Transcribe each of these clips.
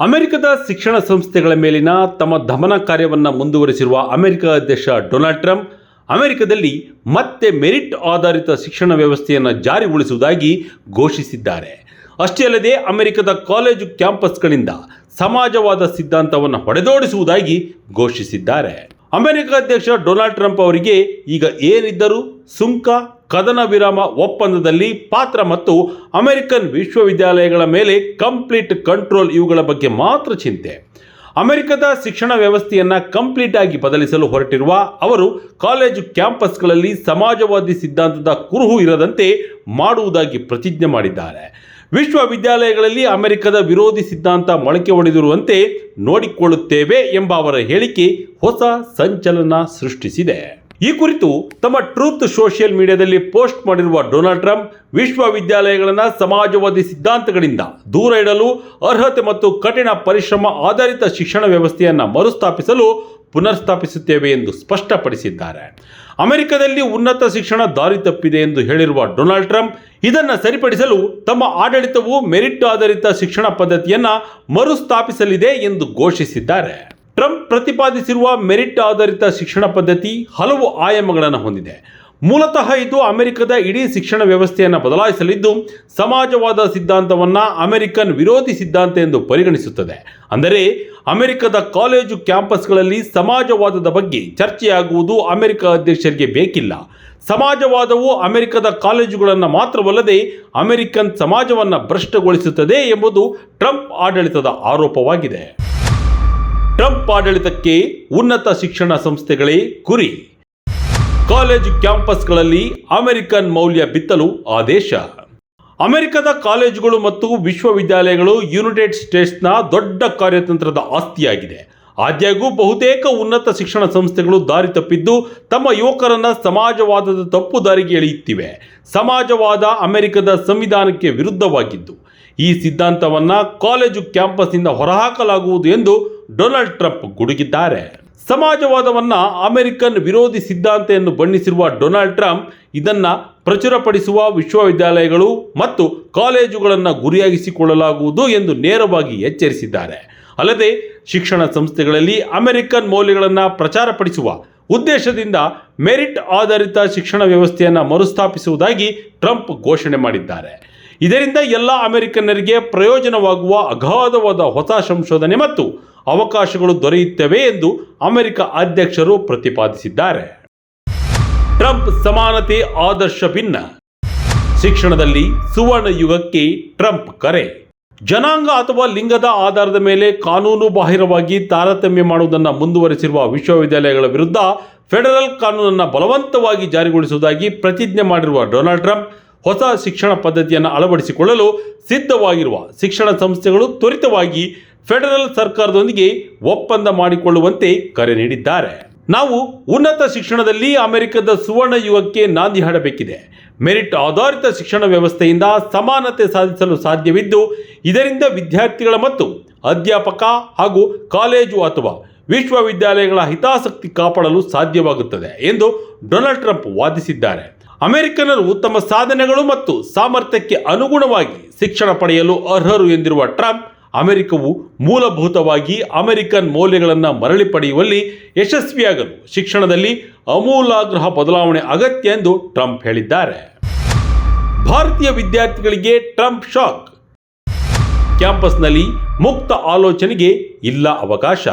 ಅಮೆರಿಕದ ಶಿಕ್ಷಣ ಸಂಸ್ಥೆಗಳ ಮೇಲಿನ ತಮ್ಮ ದಮನ ಕಾರ್ಯವನ್ನು ಮುಂದುವರಿಸಿರುವ ಅಮೆರಿಕ ಅಧ್ಯಕ್ಷ ಡೊನಾಲ್ಡ್ ಟ್ರಂಪ್, ಅಮೆರಿಕದಲ್ಲಿ ಮತ್ತೆ ಮೆರಿಟ್ ಆಧಾರಿತ ಶಿಕ್ಷಣ ವ್ಯವಸ್ಥೆಯನ್ನು ಜಾರಿಗೊಳಿಸುವುದಾಗಿ ಘೋಷಿಸಿದ್ದಾರೆ. ಅಷ್ಟೇ ಅಲ್ಲದೆ ಅಮೆರಿಕದ ಕಾಲೇಜು ಕ್ಯಾಂಪಸ್ಗಳಿಂದ ಸಮಾಜವಾದ ಸಿದ್ಧಾಂತವನ್ನು ಹೊಡೆದೋಡಿಸುವುದಾಗಿ ಘೋಷಿಸಿದ್ದಾರೆ. ಅಮೆರಿಕ ಅಧ್ಯಕ್ಷ ಡೊನಾಲ್ಡ್ ಟ್ರಂಪ್ ಅವರಿಗೆ ಈಗ ಏನಿದ್ದರೂ ಸುಂಕ ಕದನ ವಿರಾಮ ಒಪ್ಪಂದದಲ್ಲಿ ಪಾತ್ರ ಮತ್ತು ಅಮೆರಿಕನ್ ವಿಶ್ವವಿದ್ಯಾಲಯಗಳ ಮೇಲೆ ಕಂಪ್ಲೀಟ್ ಕಂಟ್ರೋಲ್ ಇವುಗಳ ಬಗ್ಗೆ ಮಾತ್ರ ಚಿಂತೆ. ಅಮೆರಿಕದ ಶಿಕ್ಷಣ ವ್ಯವಸ್ಥೆಯನ್ನು ಕಂಪ್ಲೀಟ್ ಆಗಿ ಬದಲಿಸಲು ಹೊರಟಿರುವ ಅವರು ಕಾಲೇಜು ಕ್ಯಾಂಪಸ್ಗಳಲ್ಲಿ ಸಮಾಜವಾದಿ ಸಿದ್ಧಾಂತದ ಕುರುಹು ಇರದಂತೆ ಮಾಡುವುದಾಗಿ ಪ್ರತಿಜ್ಞೆ ಮಾಡಿದ್ದಾರೆ. ವಿಶ್ವವಿದ್ಯಾಲಯಗಳಲ್ಲಿ ಅಮೆರಿಕದ ವಿರೋಧಿ ಸಿದ್ಧಾಂತ ಮೊಳಕೆ ಹೊಡೆದಿರುವಂತೆ ನೋಡಿಕೊಳ್ಳುತ್ತೇವೆ ಎಂಬ ಅವರ ಹೇಳಿಕೆ ಹೊಸ ಸಂಚಲನ ಸೃಷ್ಟಿಸಿದೆ. ಈ ಕುರಿತು ತಮ್ಮ ಟ್ರೂತ್ ಸೋಷಿಯಲ್ ಮೀಡಿಯಾದಲ್ಲಿ ಪೋಸ್ಟ್ ಮಾಡಿರುವ ಡೊನಾಲ್ಡ್ ಟ್ರಂಪ್ ವಿಶ್ವವಿದ್ಯಾಲಯಗಳನ್ನು ಸಮಾಜವಾದಿ ಸಿದ್ಧಾಂತಗಳಿಂದ ದೂರ ಇಡಲು, ಅರ್ಹತೆ ಮತ್ತು ಕಠಿಣ ಪರಿಶ್ರಮ ಆಧಾರಿತ ಶಿಕ್ಷಣ ವ್ಯವಸ್ಥೆಯನ್ನು ಮರುಸ್ಥಾಪಿಸಲು ಪುನರ್ಸ್ಥಾಪಿಸುತ್ತೇವೆ ಎಂದು ಸ್ಪಷ್ಟಪಡಿಸಿದ್ದಾರೆ. ಅಮೆರಿಕದಲ್ಲಿ ಉನ್ನತ ಶಿಕ್ಷಣ ದಾರಿ ತಪ್ಪಿದೆ ಎಂದು ಹೇಳಿರುವ ಡೊನಾಲ್ಡ್ ಟ್ರಂಪ್ ಇದನ್ನು ಸರಿಪಡಿಸಲು ತಮ್ಮ ಆಡಳಿತವು ಮೆರಿಟ್ ಆಧಾರಿತ ಶಿಕ್ಷಣ ಪದ್ಧತಿಯನ್ನು ಮರುಸ್ಥಾಪಿಸಲಿದೆ ಎಂದು ಘೋಷಿಸಿದ್ದಾರೆ. ಟ್ರಂಪ್ ಪ್ರತಿಪಾದಿಸಿರುವ ಮೆರಿಟ್ ಆಧಾರಿತ ಶಿಕ್ಷಣ ಪದ್ಧತಿ ಹಲವು ಆಯಾಮಗಳನ್ನು ಹೊಂದಿದೆ. ಮೂಲತಃ ಇದು ಅಮೆರಿಕದ ಇಡೀ ಶಿಕ್ಷಣ ವ್ಯವಸ್ಥೆಯನ್ನು ಬದಲಾಯಿಸಲಿದ್ದು, ಸಮಾಜವಾದ ಸಿದ್ಧಾಂತವನ್ನು ಅಮೆರಿಕನ್ ವಿರೋಧಿ ಸಿದ್ಧಾಂತ ಎಂದು ಪರಿಗಣಿಸುತ್ತದೆ. ಅಂದರೆ, ಅಮೆರಿಕದ ಕಾಲೇಜು ಕ್ಯಾಂಪಸ್ಗಳಲ್ಲಿ ಸಮಾಜವಾದದ ಬಗ್ಗೆ ಚರ್ಚೆಯಾಗುವುದು ಅಮೆರಿಕ ಅಧ್ಯಕ್ಷರಿಗೆ ಬೇಕಿಲ್ಲ. ಸಮಾಜವಾದವು ಅಮೆರಿಕದ ಕಾಲೇಜುಗಳನ್ನು ಮಾತ್ರವಲ್ಲದೆ ಅಮೆರಿಕನ್ ಸಮಾಜವನ್ನು ಭ್ರಷ್ಟಗೊಳಿಸುತ್ತದೆ ಎಂಬುದು ಟ್ರಂಪ್ ಆಡಳಿತದ ಆರೋಪವಾಗಿದೆ. ಟ್ರಂಪ್ ಆಡಳಿತಕ್ಕೆ ಉನ್ನತ ಶಿಕ್ಷಣ ಸಂಸ್ಥೆಗಳೇ ಕುರಿ ಕಾಲೇಜು ಕ್ಯಾಂಪಸ್ಗಳಲ್ಲಿ ಅಮೆರಿಕನ್ ಮೌಲ್ಯ ಬಿತ್ತಲು ಆದೇಶ. ಅಮೆರಿಕದ ಕಾಲೇಜುಗಳು ಮತ್ತು ವಿಶ್ವವಿದ್ಯಾಲಯಗಳು ಯುನೈಟೆಡ್ ಸ್ಟೇಟ್ಸ್ನ ದೊಡ್ಡ ಕಾರ್ಯತಂತ್ರದ ಆಸ್ತಿಯಾಗಿದೆ. ಆದಾಗ್ಯೂ ಬಹುತೇಕ ಉನ್ನತ ಶಿಕ್ಷಣ ಸಂಸ್ಥೆಗಳು ದಾರಿ ತಪ್ಪಿದ್ದು ತಮ್ಮ ಯುವಕರನ್ನ ಸಮಾಜವಾದದ ತಪ್ಪು ದಾರಿಗೆ ಎಳೆಯುತ್ತಿವೆ. ಸಮಾಜವಾದ ಅಮೆರಿಕದ ಸಂವಿಧಾನಕ್ಕೆ ವಿರುದ್ಧವಾಗಿದ್ದು ಈ ಸಿದ್ಧಾಂತವನ್ನ ಕಾಲೇಜು ಕ್ಯಾಂಪಸ್ನಿಂದ ಹೊರಹಾಕಲಾಗುವುದು ಎಂದು ಡೊನಾಲ್ಡ್ ಟ್ರಂಪ್ ಗುಡುಗಿದ್ದಾರೆ. ಸಮಾಜವಾದವನ್ನ ಅಮೆರಿಕನ್ ವಿರೋಧಿ ಸಿದ್ಧಾಂತ ಎಂದು ಬಣ್ಣಿಸಿರುವ ಡೊನಾಲ್ಡ್ ಟ್ರಂಪ್ ಇದನ್ನ ಪ್ರಚುರಪಡಿಸುವ ವಿಶ್ವವಿದ್ಯಾಲಯಗಳು ಮತ್ತು ಕಾಲೇಜುಗಳನ್ನು ಗುರಿಯಾಗಿಸಿಕೊಳ್ಳಲಾಗುವುದು ಎಂದು ನೇರವಾಗಿ ಎಚ್ಚರಿಸಿದ್ದಾರೆ. ಅಲ್ಲದೆ ಶಿಕ್ಷಣ ಸಂಸ್ಥೆಗಳಲ್ಲಿ ಅಮೆರಿಕನ್ ಮೌಲ್ಯಗಳನ್ನು ಪ್ರಚಾರಪಡಿಸುವ ಉದ್ದೇಶದಿಂದ ಮೆರಿಟ್ ಆಧಾರಿತ ಶಿಕ್ಷಣ ವ್ಯವಸ್ಥೆಯನ್ನು ಮರುಸ್ಥಾಪಿಸುವುದಾಗಿ ಟ್ರಂಪ್ ಘೋಷಣೆ ಮಾಡಿದ್ದಾರೆ. ಇದರಿಂದ ಎಲ್ಲ ಅಮೆರಿಕನ್ನರಿಗೆ ಪ್ರಯೋಜನವಾಗುವ ಅಗಾಧವಾದ ಹೊಸ ಸಂಶೋಧನೆ ಮತ್ತು ಅವಕಾಶಗಳು ದೊರೆಯುತ್ತವೆ ಎಂದು ಅಮೆರಿಕ ಅಧ್ಯಕ್ಷರು ಪ್ರತಿಪಾದಿಸಿದ್ದಾರೆ. ಟ್ರಂಪ್ ಸಮಾನತೆ ಆದರ್ಶ ಭಿನ್ನ. ಶಿಕ್ಷಣದಲ್ಲಿ ಸುವರ್ಣ ಯುಗಕ್ಕೆ ಟ್ರಂಪ್ ಕರೆ. ಜನಾಂಗ ಅಥವಾ ಲಿಂಗದ ಆಧಾರದ ಮೇಲೆ ಕಾನೂನು ಬಾಹಿರವಾಗಿ ತಾರತಮ್ಯ ಮಾಡುವುದನ್ನು ಮುಂದುವರೆಸಿರುವ ವಿಶ್ವವಿದ್ಯಾಲಯಗಳ ವಿರುದ್ಧ ಫೆಡರಲ್ ಕಾನೂನನ್ನು ಬಲವಂತವಾಗಿ ಜಾರಿಗೊಳಿಸುವುದಾಗಿ ಪ್ರತಿಜ್ಞೆ ಮಾಡಿರುವ ಡೊನಾಲ್ಡ್ ಟ್ರಂಪ್ ಹೊಸ ಶಿಕ್ಷಣ ಪದ್ಧತಿಯನ್ನು ಅಳವಡಿಸಿಕೊಳ್ಳಲು ಸಿದ್ಧವಾಗಿರುವ ಶಿಕ್ಷಣ ಸಂಸ್ಥೆಗಳು ತ್ವರಿತವಾಗಿ ಫೆಡರಲ್ ಸರ್ಕಾರದೊಂದಿಗೆ ಒಪ್ಪಂದ ಮಾಡಿಕೊಳ್ಳುವಂತೆ ಕರೆ ನೀಡಿದ್ದಾರೆ. ನಾವು ಉನ್ನತ ಶಿಕ್ಷಣದಲ್ಲಿ ಅಮೆರಿಕದ ಸುವರ್ಣ ಯುಗಕ್ಕೆ ನಾಂದಿ ಹಾಡಬೇಕಿದೆ. ಮೆರಿಟ್ ಆಧಾರಿತ ಶಿಕ್ಷಣ ವ್ಯವಸ್ಥೆಯಿಂದ ಸಮಾನತೆ ಸಾಧಿಸಲು ಸಾಧ್ಯವಿದ್ದು, ಇದರಿಂದ ವಿದ್ಯಾರ್ಥಿಗಳ ಮತ್ತು ಅಧ್ಯಾಪಕ ಹಾಗೂ ಕಾಲೇಜು ಅಥವಾ ವಿಶ್ವವಿದ್ಯಾಲಯಗಳ ಹಿತಾಸಕ್ತಿ ಕಾಪಾಡಲು ಸಾಧ್ಯವಾಗುತ್ತದೆ ಎಂದು ಡೊನಾಲ್ಡ್ ಟ್ರಂಪ್ ವಾದಿಸಿದ್ದಾರೆ. ಅಮೆರಿಕನರು ತಮ್ಮ ಸಾಧನೆಗಳು ಮತ್ತು ಸಾಮರ್ಥ್ಯಕ್ಕೆ ಅನುಗುಣವಾಗಿ ಶಿಕ್ಷಣ ಪಡೆಯಲು ಅರ್ಹರು ಎಂದಿರುವ ಟ್ರಂಪ್, ಅಮೆರಿಕವು ಮೂಲಭೂತವಾಗಿ ಅಮೆರಿಕನ್ ಮೌಲ್ಯಗಳನ್ನು ಮರಳಿ ಪಡೆಯುವಲ್ಲಿ ಯಶಸ್ವಿಯಾಗಲು ಶಿಕ್ಷಣದಲ್ಲಿ ಅಮೂಲಾಗ್ರಹ ಬದಲಾವಣೆ ಅಗತ್ಯ ಎಂದು ಟ್ರಂಪ್ ಹೇಳಿದ್ದಾರೆ. ಭಾರತೀಯ ವಿದ್ಯಾರ್ಥಿಗಳಿಗೆ ಟ್ರಂಪ್ ಶಾಕ್. ಕ್ಯಾಂಪಸ್ನಲ್ಲಿ ಮುಕ್ತ ಆಲೋಚನೆಗೆ ಇಲ್ಲ ಅವಕಾಶ.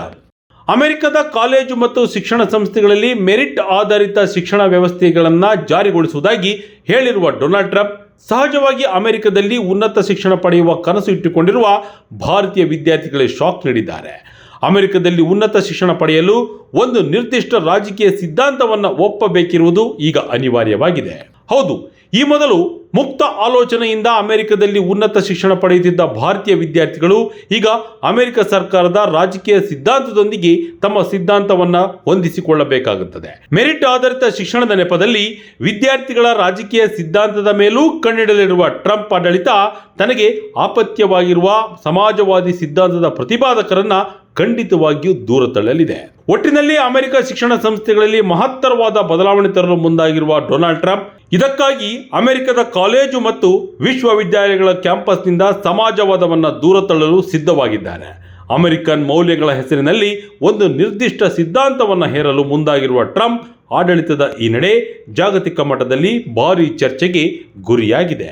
ಅಮೆರಿಕದ ಕಾಲೇಜು ಮತ್ತು ಶಿಕ್ಷಣ ಸಂಸ್ಥೆಗಳಲ್ಲಿ ಮೆರಿಟ್ ಆಧಾರಿತ ಶಿಕ್ಷಣ ವ್ಯವಸ್ಥೆಗಳನ್ನು ಜಾರಿಗೊಳಿಸುವುದಾಗಿ ಹೇಳಿರುವ ಡೊನಾಲ್ಡ್ ಟ್ರಂಪ್, ಸಹಜವಾಗಿ ಅಮೆರಿಕದಲ್ಲಿ ಉನ್ನತ ಶಿಕ್ಷಣ ಪಡೆಯುವ ಕನಸು ಇಟ್ಟುಕೊಂಡಿರುವ ಭಾರತೀಯ ವಿದ್ಯಾರ್ಥಿಗಳಿಗೆ ಶಾಕ್ ನೀಡಿದ್ದಾರೆ. ಅಮೆರಿಕದಲ್ಲಿ ಉನ್ನತ ಶಿಕ್ಷಣ ಪಡೆಯಲು ಒಂದು ನಿರ್ದಿಷ್ಟ ರಾಜಕೀಯ ಸಿದ್ಧಾಂತವನ್ನು ಒಪ್ಪಬೇಕಿರುವುದು ಈಗ ಅನಿವಾರ್ಯವಾಗಿದೆ. ಹೌದು ಈ ಮೊದಲು ಮುಕ್ತ ಆಲೋಚನೆಯಿಂದ ಅಮೆರಿಕದಲ್ಲಿ ಉನ್ನತ ಶಿಕ್ಷಣ ಪಡೆಯುತ್ತಿದ್ದ ಭಾರತೀಯ ವಿದ್ಯಾರ್ಥಿಗಳು ಈಗ ಅಮೆರಿಕ ಸರ್ಕಾರದ ರಾಜಕೀಯ ಸಿದ್ಧಾಂತದೊಂದಿಗೆ ತಮ್ಮ ಸಿದ್ಧಾಂತವನ್ನು ಹೊಂದಿಸಿಕೊಳ್ಳಬೇಕಾಗುತ್ತದೆ. ಮೆರಿಟ್ ಆಧಾರಿತ ಶಿಕ್ಷಣದ ನೆಪದಲ್ಲಿ ವಿದ್ಯಾರ್ಥಿಗಳ ರಾಜಕೀಯ ಸಿದ್ಧಾಂತದ ಮೇಲೂ ಕಣ್ಣಿಡಲಿರುವ ಟ್ರಂಪ್ ಆಡಳಿತ ತನಗೆ ಆಪತ್ಯವಾಗಿರುವ ಸಮಾಜವಾದಿ ಸಿದ್ಧಾಂತದ ಪ್ರತಿಪಾದಕರನ್ನ ಖಂಡಿತವಾಗಿಯೂ ದೂರ ತಳ್ಳಲಿದೆ. ಒಟ್ಟಿನಲ್ಲಿ ಅಮೆರಿಕ ಶಿಕ್ಷಣ ಸಂಸ್ಥೆಗಳಲ್ಲಿ ಮಹತ್ತರವಾದ ಬದಲಾವಣೆ ತರಲು ಮುಂದಾಗಿರುವ ಡೊನಾಲ್ಡ್ ಟ್ರಂಪ್ ಇದಕ್ಕಾಗಿ ಅಮೆರಿಕದ ಕಾಲೇಜು ಮತ್ತು ವಿಶ್ವವಿದ್ಯಾಲಯಗಳ ಕ್ಯಾಂಪಸ್ನಿಂದ ಸಮಾಜವಾದವನ್ನು ದೂರ ತಳ್ಳಲು ಸಿದ್ಧವಾಗಿದ್ದಾರೆ ಅಮೆರಿಕನ್ ಮೌಲ್ಯಗಳ ಹೆಸರಿನಲ್ಲಿ ಒಂದು ನಿರ್ದಿಷ್ಟ ಸಿದ್ಧಾಂತವನ್ನು ಹೇರಲು ಮುಂದಾಗಿರುವ ಟ್ರಂಪ್ ಆಡಳಿತದ ಈ ನಡೆ ಜಾಗತಿಕ ಮಟ್ಟದಲ್ಲಿ ಭಾರೀ ಚರ್ಚೆಗೆ ಗುರಿಯಾಗಿದೆ.